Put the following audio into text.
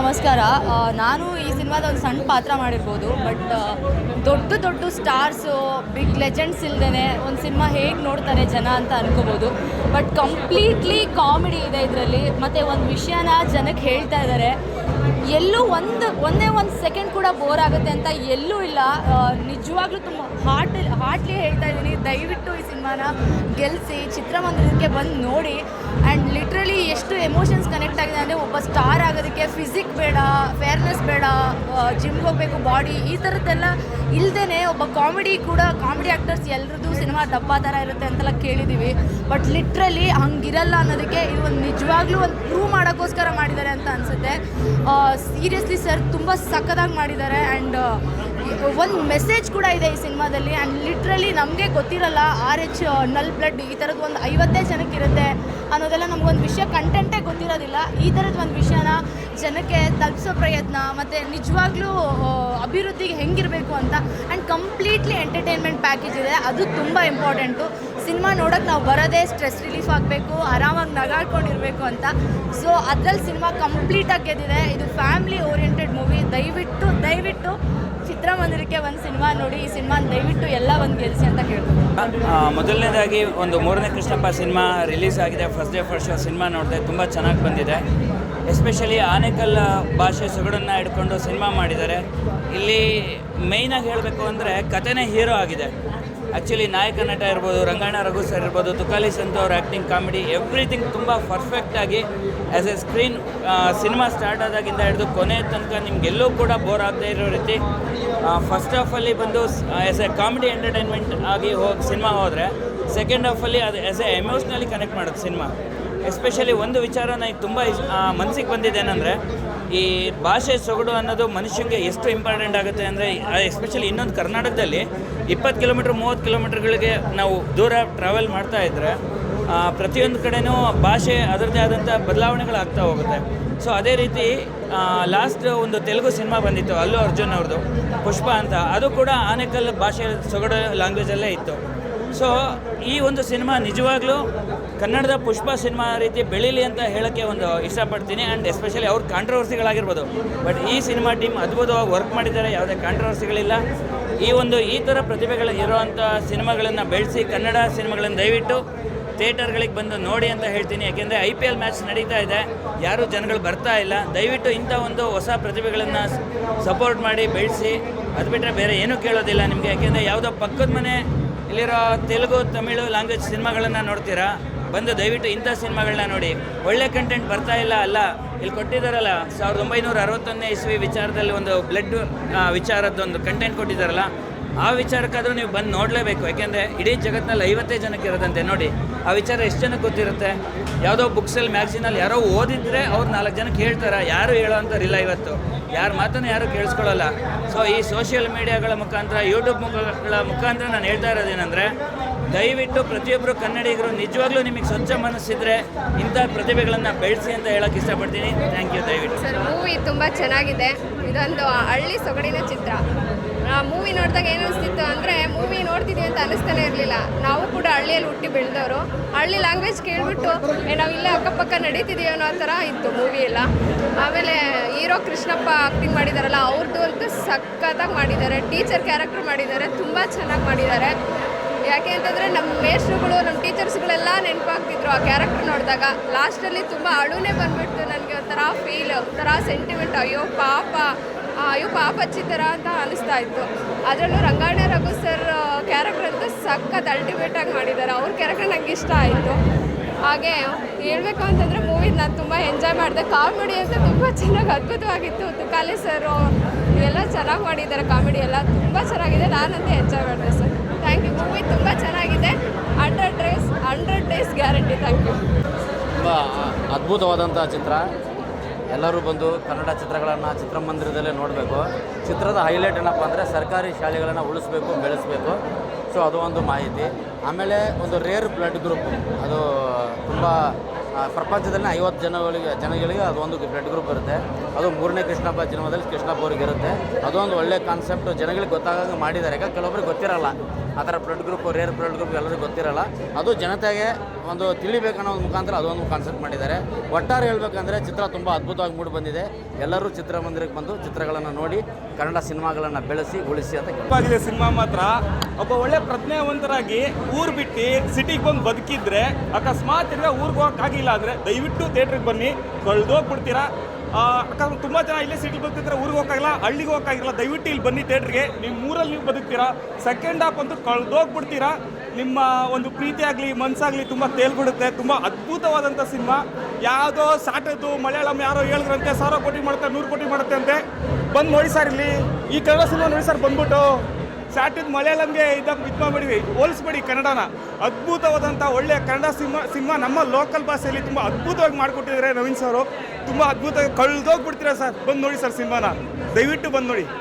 ನಮಸ್ಕಾರ. ನಾನು ಈ ಸಿನಿಮಾದ ಒಂದು ಸಣ್ಣ ಪಾತ್ರ ಮಾಡಿರ್ಬೋದು, ಬಟ್ ದೊಡ್ಡ ದೊಡ್ಡ ಸ್ಟಾರ್ಸು, ಬಿಗ್ ಲೆಜೆಂಡ್ಸ್ ಇಲ್ದೇ ಒಂದು ಸಿನಿಮಾ ಹೇಗೆ ನೋಡ್ತಾರೆ ಜನ ಅಂತ ಅನ್ಕೋಬೋದು. ಬಟ್ ಕಂಪ್ಲೀಟ್ಲಿ ಕಾಮಿಡಿ ಇದೆ ಇದರಲ್ಲಿ. ಮತ್ತು ಒಂದು ವಿಷಯನ ಜನಕ್ಕೆ ಹೇಳ್ತಾ ಇದ್ದಾರೆ ಎಲ್ಲೂ ಒಂದು, ಒಂದೇ ಒಂದು ಸೆಕೆಂಡ್ ಕೂಡ ಬೋರ್ ಆಗುತ್ತೆ ಅಂತ ಎಲ್ಲೂ ಇಲ್ಲ. ನಿಜವಾಗ್ಲೂ ತುಂಬ ಹಾರ್ಟ್ ಹಾರ್ಟ್ಲಿ ಹೇಳ್ತಾ ಇದ್ದೀನಿ. ದಯವಿಟ್ಟು ಈ ಸಿನಿಮಾನ ಗೆಲ್ಲಿಸಿ ಚಿತ್ರಮಂದಿರಕ್ಕೆ ಬಂದು ನೋಡಿ. ಆ್ಯಂಡ್ ಲಿಟ್ರಲಿ ಎಷ್ಟು ಎಮೋಷನ್ಸ್ ಕನೆಕ್ಟ್ ಆಗಿದೆ ಅಂದರೆ ಒಬ್ಬ ಸ್ಟಾರ್ ಆಗೋದಕ್ಕೆ ಫಿಸಿಕ್ ಬೇಡ ಫೇರ್ನೆಸ್ ಬೇಡ ಜಿಮ್ಗೆ ಹೋಗಬೇಕು ಬಾಡಿ ಈ ಥರದ್ದೆಲ್ಲ ಇಲ್ಲದೇ ಒಬ್ಬ ಕಾಮಿಡಿ ಕೂಡ ಕಾಮಿಡಿ ಆ್ಯಕ್ಟರ್ಸ್ ಎಲ್ರದ್ದು ಸಿನಿಮಾ ದಪ್ಪ ಥರ ಇರುತ್ತೆ ಅಂತೆಲ್ಲ ಕೇಳಿದ್ದೀವಿ. ಬಟ್ ಲಿಟ್ರಲಿ ಹಂಗಿರಲ್ಲ ಅನ್ನೋದಕ್ಕೆ ಇದು ಒಂದು ನಿಜವಾಗ್ಲೂ ಒಂದು ಪ್ರೂವ್ ಮಾಡೋಕ್ಕೋಸ್ಕರ ಸೀರಿಯಸ್ಲಿ ಸರ್ ತುಂಬ ಸಖತ್ತಾಗಿ ಮಾಡಿದ್ದಾರೆ ಆ್ಯಂಡ್ ಒಂದು ಮೆಸೇಜ್ ಕೂಡ ಇದೆ ಈ ಸಿನಿಮಾದಲ್ಲಿ ಆ್ಯಂಡ್ ಲಿಟ್ರಲಿ ನಮಗೆ ಗೊತ್ತಿರಲ್ಲ ಆರ್ ಎಚ್ ನಲ್ ಬ್ಲಡ್ ಈ ಥರದ್ದು ಒಂದು ಐವತ್ತೇ ಜನಕ್ಕೆ ಇರುತ್ತೆ ಅನ್ನೋದೆಲ್ಲ ನಮಗೊಂದು ವಿಷಯ ಕಂಟೆಂಟೇ ಗೊತ್ತಿರೋದಿಲ್ಲ. ಈ ಥರದ್ದು ಒಂದು ವಿಷಯನ ಜನಕ್ಕೆ ತಲುಪಿಸೋ ಪ್ರಯತ್ನ ಮತ್ತು ನಿಜವಾಗ್ಲೂ ಅಭಿವೃದ್ಧಿಗೆ ಹೆಂಗಿರಬೇಕು ಅಂತ ಆ್ಯಂಡ್ ಕಂಪ್ಲೀಟ್ಲಿ ಎಂಟರ್ಟೈನ್ಮೆಂಟ್ ಪ್ಯಾಕೇಜ್ ಇದೆ. ಅದು ತುಂಬ ಇಂಪಾರ್ಟೆಂಟು ಸಿನಿಮಾ ನೋಡೋಕೆ ನಾವು ಬರೋದೇ ಸ್ಟ್ರೆಸ್ ರಿಲೀಫ್ ಆಗಬೇಕು, ಆರಾಮಾಗಿ ನಗಾಡ್ಕೊಂಡಿರಬೇಕು ಅಂತ. ಸೊ ಅದರಲ್ಲಿ ಸಿನಿಮಾ ಕಂಪ್ಲೀಟಾಗಿ ಗೆದ್ದಿದೆ. ಇದು ಫ್ಯಾಮಿಲಿ ಓರಿಯೆಂಟೆಡ್ ಮೂವಿ ದಯವಿಟ್ಟು ದಯವಿಟ್ಟು ಚಿತ್ರಮಂದಿರಕ್ಕೆ ಒಂದು ಸಿನಿಮಾ ನೋಡಿ, ಈ ಸಿನಿಮಾ ದಯವಿಟ್ಟು ಎಲ್ಲ ಒಂದು ಗೆಲ್ಸಿ ಅಂತ ಕೇಳ್ಬೋದು ಮೊದಲನೇದಾಗಿ ಒಂದು ಮೂರನೇ ಕೃಷ್ಣಪ್ಪ ಸಿನಿಮಾ ರಿಲೀಸ್ ಆಗಿದೆ. First day first show cinema ನೋಡಿದೆ ತುಂಬ ಚೆನ್ನಾಗಿ ಬಂದಿದೆ. ಎಸ್ಪೆಷಲಿ ಆನೇಕಲ್ ಭಾಷೆ ಸೊಗಡನ್ನು ಹಿಡ್ಕೊಂಡು ಸಿನಿಮಾ ಮಾಡಿದ್ದಾರೆ. ಇಲ್ಲಿ ಮೇಯ್ನಾಗಿ ಹೇಳಬೇಕು ಅಂದರೆ ಕಥೆನೇ ಹೀರೋ ಆಗಿದೆ. ಆ್ಯಕ್ಚುಲಿ ನಾಯಕ ನಟ ಇರ್ಬೋದು ರಂಗಾಯಣ ರಘು ಸರ್ ಇರ್ಬೋದು, ತುಕಾಲಿ ಸಂತು ಅವ್ರ ಆ್ಯಕ್ಟಿಂಗ್ ಕಾಮಿಡಿ ಎವ್ರಿಥಿಂಗ್ ತುಂಬ ಪರ್ಫೆಕ್ಟಾಗಿ as a screen cinema start ಆದಾಗಿಂದ ಹಿಡಿದು ಕೊನೆ ತನಕ ನಿಮಗೆಲ್ಲೂ ಕೂಡ ಬೋರ್ ಆಗದೆ ಇರೋ ರೀತಿ ಫಸ್ಟ್ ಹಾಫಲ್ಲಿ ಬಂದು ಆ್ಯಸ್ ಎ ಕಾಮಿಡಿ ಎಂಟರ್ಟೈನ್ಮೆಂಟ್ ಆಗಿ ಹೋಗಿ ಸಿನಿಮಾ ಹೋದರೆ ಸೆಕೆಂಡ್ ಹಾಫಲ್ಲಿ ಅದು ಆ್ಯಸ್ ಎ ಎಮೋಷ್ನಲಿ ಕನೆಕ್ಟ್ ಮಾಡೋದು ಸಿನಿಮಾ ಎಸ್ಪೆಷಲಿ ಒಂದು ವಿಚಾರ ನನಗೆ ತುಂಬ ಮನಸ್ಸಿಗೆ ಬಂದಿದ್ದೇನೆಂದರೆ ಈ ಭಾಷೆ ಸೊಗಡು ಅನ್ನೋದು ಮನುಷ್ಯನಿಗೆ ಎಷ್ಟು ಇಂಪಾರ್ಟೆಂಟ್ ಆಗುತ್ತೆ ಅಂದರೆ ಎಸ್ಪೆಷಲಿ ಇನ್ನೊಂದು ಕರ್ನಾಟಕದಲ್ಲಿ ಇಪ್ಪತ್ತು ಕಿಲೋಮೀಟ್ರ್, ಮೂವತ್ತು ಕಿಲೋಮೀಟ್ರ್ಗಳಿಗೆ ನಾವು ದೂರ ಟ್ರಾವೆಲ್ ಮಾಡ್ತಾ ಇದ್ದರೆ ಪ್ರತಿಯೊಂದು ಕಡೆನೂ ಭಾಷೆ ಅದರದ್ದೇ ಆದಂಥ ಬದಲಾವಣೆಗಳಾಗ್ತಾ ಹೋಗುತ್ತೆ. ಸೊ ಅದೇ ರೀತಿ ಲಾಸ್ಟ್ ಒಂದು ತೆಲುಗು ಸಿನಿಮಾ ಬಂದಿತ್ತು, ಅಲ್ಲು ಅರ್ಜುನ್ ಅವ್ರದ್ದು, ಪುಷ್ಪ ಅಂತ, ಅದು ಕೂಡ ಆನೇಕಲ್ ಭಾಷೆ ಸೊಗಡು ಲ್ಯಾಂಗ್ವೇಜಲ್ಲೇ ಇತ್ತು. ಸೊ ಈ ಒಂದು ಸಿನಿಮಾ ನಿಜವಾಗ್ಲೂ ಕನ್ನಡದ ಪುಷ್ಪ ಸಿನಿಮಾ ರೀತಿ ಬೆಳೀಲಿ ಅಂತ ಹೇಳೋಕ್ಕೆ ಒಂದು ಇಷ್ಟಪಡ್ತೀನಿ. ಆ್ಯಂಡ್ ಎಸ್ಪೆಷಲಿ ಅವ್ರ ಕಾಂಟ್ರವರ್ಸಿಗಳಾಗಿರ್ಬೋದು ಬಟ್ ಈ ಸಿನಿಮಾ ಟೀಮ್ ಅದ್ಭುತವಾಗಿ ವರ್ಕ್ ಮಾಡಿದ್ದಾರೆ. ಯಾವುದೇ ಕಾಂಟ್ರವರ್ಸಿಗಳಿಲ್ಲ ಈ ಒಂದು, ಈ ಥರ ಪ್ರತಿಭೆಗಳು ಇರೋವಂಥ ಸಿನಿಮಾಗಳನ್ನು ಬೆಳೆಸಿ ಕನ್ನಡ ಸಿನಿಮಾಗಳನ್ನು ದಯವಿಟ್ಟು ಥಿಯೇಟರ್ಗಳಿಗೆ ಬಂದು ನೋಡಿ ಅಂತ ಹೇಳ್ತೀನಿ. ಯಾಕೆಂದರೆ ಐ ಪಿ ಎಲ್ ಮ್ಯಾಚ್ ನಡೀತಾ ಇದೆ. ಯಾರೂ ಜನಗಳು ಬರ್ತಾ ಇಲ್ಲ. ದಯವಿಟ್ಟು ಇಂಥ ಒಂದು ಹೊಸ ಪ್ರತಿಭೆಗಳನ್ನು ಸಪೋರ್ಟ್ ಮಾಡಿ, ಬೆಳೆಸಿ. ಅದು ಬಿಟ್ಟರೆ ಬೇರೆ ಏನೂ ಕೇಳೋದಿಲ್ಲ ನಿಮಗೆ. ಯಾಕೆಂದರೆ ಯಾವುದೋ ಪಕ್ಕದ ಮನೆ ಇಲ್ಲಿರೋ ತೆಲುಗು, ತಮಿಳು ಲ್ಯಾಂಗ್ವೇಜ್ ಸಿನಿಮಾಗಳನ್ನು ನೋಡ್ತೀರಾ? ಬಂದು ದಯವಿಟ್ಟು ಇಂಥ ಸಿನಿಮಾಗಳನ್ನ ನೋಡಿ. ಒಳ್ಳೆ ಕಂಟೆಂಟ್ ಬರ್ತಾ ಇಲ್ಲ ಅಲ್ಲ. ಇಲ್ಲಿ ಕೊಟ್ಟಿದ್ದಾರಲ್ಲ, ಸಾವಿರದ ಒಂಬೈನೂರ ಅರವತ್ತೊಂದನೇ ಇಸ್ವಿ ವಿಚಾರದಲ್ಲಿ ಒಂದು ಬ್ಲಡ್ ವಿಚಾರದ್ದೊಂದು ಕಂಟೆಂಟ್ ಕೊಟ್ಟಿದ್ದಾರಲ್ಲ. ಆ ವಿಚಾರಕ್ಕಾದರೂ ನೀವು ಬಂದು ನೋಡಲೇಬೇಕು. ಯಾಕೆಂದರೆ ಇಡೀ ಜಗತ್ತಿನಲ್ಲಿ ಐವತ್ತೇ ಜನಕ್ಕೆ ಇರೋದಂತೆ ನೋಡಿ, ಆ ವಿಚಾರ ಎಷ್ಟು ಜನಕ್ಕೆ ಗೊತ್ತಿರುತ್ತೆ? ಯಾವುದೋ ಬುಕ್ಸಲ್ಲಿ ಮ್ಯಾಗ್ಝಿನಲ್ಲಿ ಯಾರೋ ಓದಿದ್ರೆ ಅವ್ರು ನಾಲ್ಕು ಜನಕ್ಕೆ ಹೇಳ್ತಾರೆ? ಯಾರು ಹೇಳೋವಂಥವ್ರಿಲ್ಲ ಇವತ್ತು. ಯಾರ ಮಾತನ್ನು ಯಾರೂ ಕೇಳಿಸ್ಕೊಳ್ಳಲ್ಲ. ಸೊ ಈ ಸೋಷಿಯಲ್ ಮೀಡಿಯಾಗಳ ಮುಖಾಂತರ ಯೂಟ್ಯೂಬ್ ಮುಖಗಳ ಮುಖಾಂತರ ನಾನು ಹೇಳ್ತಾ ಇರೋದೇನೆಂದರೆ, ದಯವಿಟ್ಟು ಪ್ರತಿಯೊಬ್ಬರು ಕನ್ನಡಿಗರು ನಿಜವಾಗ್ಲೂ ನಿಮಗೆ ಸ್ವಚ್ಛ ಮನಸ್ಸಿದ್ರೆ ಇಂಥ ಪ್ರತಿಭೆಗಳನ್ನು ಬೆಳೆಸಿ ಅಂತ ಹೇಳೋಕ್ಕೆ ಇಷ್ಟಪಡ್ತೀನಿ. ಥ್ಯಾಂಕ್ ಯು ದಯವಿಟ್ಟು. ಸರ್ ಮೂವಿ ತುಂಬ ಚೆನ್ನಾಗಿದೆ. ಇದೊಂದು ಹಳ್ಳಿ ಸೊಗಡಿನ ಚಿತ್ರ. ಮೂವಿ ನೋಡಿದಾಗ ಏನು ಅನಿಸ್ತಿತ್ತು ಅಂದರೆ ಮೂವಿ ನೋಡ್ತಿದ್ದೀವಿ ಅಂತ ಅನಿಸ್ತಾನೆ ಇರಲಿಲ್ಲ. ನಾವು ಕೂಡ ಹಳ್ಳಿಯಲ್ಲಿ ಹುಟ್ಟಿ ಬೆಳೆದವರು. ಹಳ್ಳಿ ಲ್ಯಾಂಗ್ವೇಜ್ ಕೇಳಿಬಿಟ್ಟು ನಾವು ಇಲ್ಲೇ ಅಕ್ಕಪಕ್ಕ ನಡೀತಿದ್ದೀವಿ ಅನ್ನೋ ಥರ ಇತ್ತು ಮೂವಿ ಎಲ್ಲ. ಆಮೇಲೆ ಹೀರೋ ಕೃಷ್ಣಪ್ಪ ಆಕ್ಟಿಂಗ್ ಮಾಡಿದಾರಲ್ಲ ಅವ್ರದ್ದು ಅಂತೂ ಸಖತ್ತಾಗಿ ಮಾಡಿದ್ದಾರೆ. ಟೀಚರ್ ಕ್ಯಾರೆಕ್ಟರ್ ಮಾಡಿದ್ದಾರೆ ತುಂಬ ಚೆನ್ನಾಗಿ ಮಾಡಿದ್ದಾರೆ. ಯಾಕೆ ಅಂತಂದರೆ ನಮ್ಮ ಮೇಷ್ಟ್ರುಗಳು ನಮ್ಮ ಟೀಚರ್ಸ್ಗಳೆಲ್ಲ ನೆನಪಾಗ್ತಿದ್ರು ಆ ಕ್ಯಾರೆಕ್ಟರ್ ನೋಡಿದಾಗ. ಲಾಸ್ಟಲ್ಲಿ ತುಂಬ ಅಳುನೇ ಬಂದ್ಬಿಡ್ತು ನನಗೆ ಒಂಥರ ಫೀಲ್ ಒಂಥರ ಸೆಂಟಿಮೆಂಟ್ ಅಯ್ಯೋ ಪಾಪ. ಆ, ಅಯ್ಯೋ, ಪಾಪ ಥರ ಅಂತ ಅನಿಸ್ತಾ ಇತ್ತು. ಅದರಲ್ಲೂ ರಂಗಾಯಣ ರಘು ಸರ್ ಕ್ಯಾರೆಕ್ಟರ್ ಅಂತೂ ಸಖತ್ ಅಲ್ಟಿಮೇಟಾಗಿ ಮಾಡಿದ್ದಾರೆ ಅವ್ರ ಕ್ಯಾರೆಕ್ಟರ್ ನಂಗೆ ಇಷ್ಟ ಆಯಿತು. ಹಾಗೆ ಹೇಳಬೇಕು ಅಂತಂದರೆ ಮೂವಿ ನಾನು ತುಂಬ ಎಂಜಾಯ್ ಮಾಡಿದೆ. ಕಾಮಿಡಿ ಅಂತ ತುಂಬ ಚೆನ್ನಾಗಿ ಅದ್ಭುತವಾಗಿತ್ತು. ತುಕಾಲಿ ಸರ್ ಎಲ್ಲ ಚೆನ್ನಾಗಿ ಮಾಡಿದ್ದಾರೆ ಕಾಮಿಡಿ ಎಲ್ಲ ತುಂಬ ಚೆನ್ನಾಗಿದೆ. ನಾನಂತೂ ಎಂಜಾಯ್ ಮಾಡಿದೆ ಸರ್ ಥ್ಯಾಂಕ್ ಯು ಮೂವಿ ತುಂಬ ಚೆನ್ನಾಗಿದೆ. Hundred days hundred days guarantee thank you ತುಂಬ ಅದ್ಭುತವಾದಂಥ ಚಿತ್ರ. ಎಲ್ಲರೂ ಬಂದು ಕನ್ನಡ ಚಿತ್ರಗಳನ್ನು ಚಿತ್ರಮಂದಿರದಲ್ಲೇ ನೋಡಬೇಕು. ಚಿತ್ರದ ಹೈಲೈಟ್ ಏನಪ್ಪ ಅಂದರೆ ಸರ್ಕಾರಿ ಶಾಲೆಗಳನ್ನು ಉಳಿಸ್ಬೇಕು, ಬೆಳೆಸಬೇಕು. ಸೊ ಅದು ಒಂದು ಮಾಹಿತಿ. ಆಮೇಲೆ ಒಂದು ರೇರ್ ಬ್ಲಡ್ ಗ್ರೂಪ್ ಅದು ತುಂಬ ಪ್ರಪಂಚದಲ್ಲಿ ಐವತ್ತು ಜನಗಳಿಗೆ ಜನಗಳಿಗೆ ಅದೊಂದು ಬ್ಲಡ್ ಗ್ರೂಪ್ ಇರುತ್ತೆ. ಅದು ಮೂರನೇ ಕೃಷ್ಣಪ್ಪ ಜನ್ಮದಲ್ಲಿ ಕೃಷ್ಣಪ್ಪ ಅವ್ರಿಗೆ ಇರುತ್ತೆ. ಅದೊಂದು ಒಳ್ಳೆ ಕಾನ್ಸೆಪ್ಟ್ ಜನಗಳಿಗೆ ಗೊತ್ತಾಗಂಗೆ ಮಾಡಿದ್ದಾರೆ. ಯಾಕೆ ಕೆಲವೊಬ್ರಿಗೆ ಗೊತ್ತಿರಲ್ಲ. ಆ ಥರ blood group rare blood group ಎಲ್ಲರಿಗೂ ಗೊತ್ತಿರಲ್ಲ. ಅದು ಜನತೆಗೆ ಒಂದು ತಿಳಿಬೇಕನ್ನೋ ಒಂದು ಮುಖಾಂತರ ಅದೊಂದು ಕಾನ್ಸೆಪ್ಟ್ ಮಾಡಿದ್ದಾರೆ. ಒಟ್ಟಾರೆ ಹೇಳಬೇಕಂದ್ರೆ ಚಿತ್ರ ತುಂಬ ಅದ್ಭುತವಾಗಿ ಮೂಡಿ ಬಂದಿದೆ ಎಲ್ಲರೂ ಚಿತ್ರಮಂದಿರಕ್ಕೆ ಬಂದು ಚಿತ್ರಗಳನ್ನು ನೋಡಿ, ಕನ್ನಡ ಸಿನಿಮಾಗಳನ್ನು ಬೆಳೆಸಿ, ಉಳಿಸಿ ಅಂತ ತಪ್ಪಾಗಿದೆ ಸಿನಿಮಾ ಮಾತ್ರ. ಒಬ್ಬ ಒಳ್ಳೆ ಪ್ರಜ್ಞಾವಂತರಾಗಿ ಊರು ಬಿಟ್ಟು ಸಿಟಿಗೆ ಬಂದು ಬದುಕಿದ್ರೆ, ಅಕಸ್ಮಾತ್ ಇದ್ರೆ ಊರಿಗೆ ಹೋಗೋಕ್ಕಾಗಿಲ್ಲ ಅಂದರೆ ದಯವಿಟ್ಟು ಥಿಯೇಟ್ರಿಗೆ ಬನ್ನಿ. ಕಳ್ದೋಗ್ಬಿಡ್ತೀರಾ ಅಕಸ್ಮಾತ್ ತುಂಬ ಜನ ಇಲ್ಲೇ ಸಿಟಿ ಬರ್ತಿದ್ರೆ ಊರಿಗೆ ಹೋಗೋಕ್ಕಾಗಿಲ್ಲ, ಹಳ್ಳಿಗೆ ಹೋಗೋಕ್ಕಾಗಿಲ್ಲ ದಯವಿಟ್ಟು ಇಲ್ಲಿ ಬನ್ನಿ ಥಿಯೇಟ್ರಿಗೆ ನಿಮ್ಮ ಊರಲ್ಲಿ ನೀವು ಬದುಕ್ತೀರಾ? ಸೆಕೆಂಡ್ ಹಾಫ್ ಅಂತೂ ಕಳ್ದೋಗ್ಬಿಡ್ತೀರಾ? ನಿಮ್ಮ ಒಂದು ಪ್ರೀತಿ ಆಗಲಿ ಮನಸ್ಸಾಗಲಿ ತುಂಬ ತೇಲ್ಬಿಡುತ್ತೆ. ತುಂಬ ಅದ್ಭುತವಾದಂಥ ಸಿನಿಮಾ. ಯಾವುದೋ ಸಾಟದ್ದು, ಮಲಯಾಳಂ ಯಾರೋ ಹೇಳಿದ್ರಂತೆ, ಸಾವಿರ ಕೋಟಿ ಮಾಡುತ್ತೆ, ನೂರು ಕೋಟಿ ಮಾಡುತ್ತೆ ಅಂತೆ. ಬಂದು ನೋಡಿ ಸರ್ ಇಲ್ಲಿ. ಈ ಕನ್ನಡ ಸಿನಿಮಾ ನೋಡಿ ಸರ್ ಬಂದ್ಬಿಟ್ಟು. ಸ್ಯಾಟಿದ್ ಮಲಯಾಳಂಗೆ ಇದ್ದಾಗ ಇದು ಮಾಡ್ಬೇಡಿ ಹೋಲಿಸ್ಬೇಡಿ ಕನ್ನಡನ. ಅದ್ಭುತವಾದಂಥ ಒಳ್ಳೆಯ ಕನ್ನಡ ಸಿನಿಮಾ ಸಿನಿಮಾ ನಮ್ಮ ಲೋಕಲ್ ಭಾಷೆಯಲ್ಲಿ ತುಂಬ ಅದ್ಭುತವಾಗಿ ಮಾಡಿಕೊಟ್ಟಿದ್ದಾರೆ ನವೀನ್ ಸರು. ತುಂಬ ಅದ್ಭುತವಾಗಿ ಕಳ್ದೋಗ್ಬಿಡ್ತೀರಾ ಸರ್? ಬಂದು ನೋಡಿ ಸರ್ ಸಿನಿಮಾನ ದಯವಿಟ್ಟು ಬಂದು ನೋಡಿ.